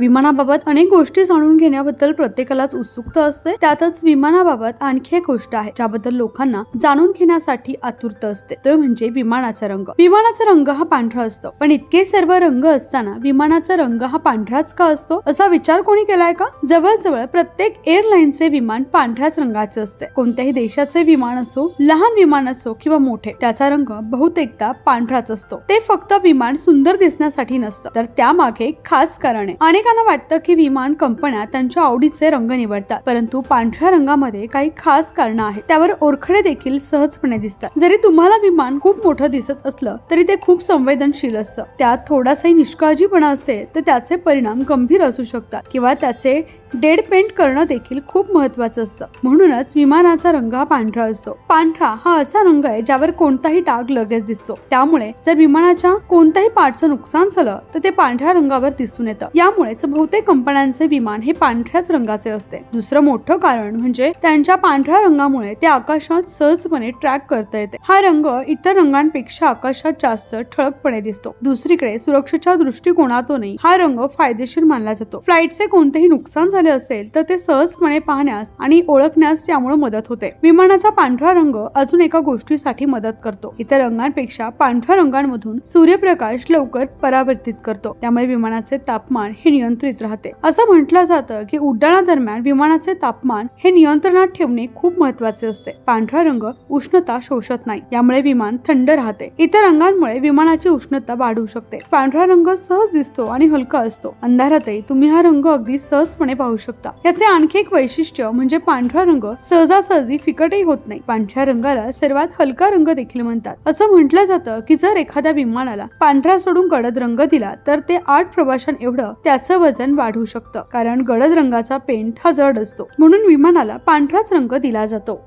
विमानाबाबत अनेक गोष्टी जाणून घेण्याबद्दल प्रत्येकालाच उत्सुकता असते. त्यातच विमानाबाबत आणखी एक गोष्ट आहे ज्याबद्दल लोकांना जाणून घेण्यासाठी आतुरता असते. तो म्हणजे विमानाचा रंग. विमानाचा रंग हा पांढरा असतो. पण इतके सर्व रंग असताना विमानाचा रंग हा पांढराच का असतो? असा विचार कोणी केलाय का? जवळजवळ प्रत्येक एअरलाईनचे विमान पांढऱ्याच रंगाचे असते. कोणत्याही देशाचे विमान असो लहान विमान असो किंवा मोठे त्याचा रंग बहुतेकदा पांढराच असतो. ते फक्त विमान सुंदर दिसण्यासाठी नसतं. तर त्यामागे खास कारण आहे. अनेक अनेकांना वाटतं की विमान कंपन्या त्यांच्या आवडीचे रंग निवडतात परंतु पांढऱ्या रंगामध्ये काही खास कारण आहेत. त्यावर ओरखडे देखील सहजपणे दिसतात. जरी तुम्हाला विमान खूप मोठं दिसत असलं तरी ते खूप संवेदनशील असतं. त्यात थोडासाही निष्काळजीपणा असेल तर त्याचे परिणाम गंभीर असू शकतात किंवा त्याचे डेड पेंट करणं देखील खूप महत्वाचं असतं. म्हणूनच विमानाचा रंग हा पांढरा असतो. पांढरा हा असा रंग आहे ज्यावर कोणताही डाग लगेच दिसतो. त्यामुळे जर विमानाच्या कोणत्याही पार्टचं नुकसान झालं तर ते पांढऱ्या रंगावर दिसून येतं. यामुळेच बहुतेक कंपन्यांचे विमान हे पांढऱ्याच रंगाचे असते. दुसरं मोठं कारण म्हणजे त्यांच्या पांढऱ्या रंगामुळे ते आकाशात सहजपणे ट्रॅक करता येते. हा रंग इतर रंगांपेक्षा आकाशात जास्त ठळकपणे दिसतो. दुसरीकडे सुरक्षेच्या दृष्टिकोनातूनही हा रंग फायदेशीर मानला जातो. फ्लाईटचे कोणतेही नुकसान झाले असेल तर ते सहजपणे पाहण्यास आणि ओळखण्यास यामुळे मदत होते. विमानाचा पांढरा रंग अजून एका गोष्टीसाठी मदत करतो. इतर रंगांपेक्षा पांढऱ्या रंगांमधून सूर्यप्रकाश लवकर परावर्तित करतो. त्यामुळे विमानाचे तापमान हे नियंत्रित राहते. असं म्हटलं जातं की उड्डाणादरम्यान विमानाचे तापमान हे नियंत्रणात ठेवणे खूप महत्त्वाचे असते. पांढरा रंग उष्णता शोषत नाही यामुळे विमान थंड राहते. इतर रंगांमुळे विमानाची उष्णता वाढू शकते. पांढरा रंग सहज दिसतो आणि हलका असतो. अंधारातही तुम्ही हा रंग अगदी सहजपणे पाहू शकता. याचे आणखी एक वैशिष्ट्य म्हणजे पांढरा रंग सहजासहजी फिकटही होत नाही. पांढऱ्या रंगाला सर्वात हलका रंग देखील म्हणतात. असं म्हटलं जातं की जर एखाद्या विमानाला पांढरा सोडून गडद रंग दिला तर ते आठ प्रवाशां एवढं त्याचं वजन वाढू शकतं. कारण गडद रंगाचा पेंट हा जड असतो. म्हणून विमानाला पांढराच रंग दिला जातो.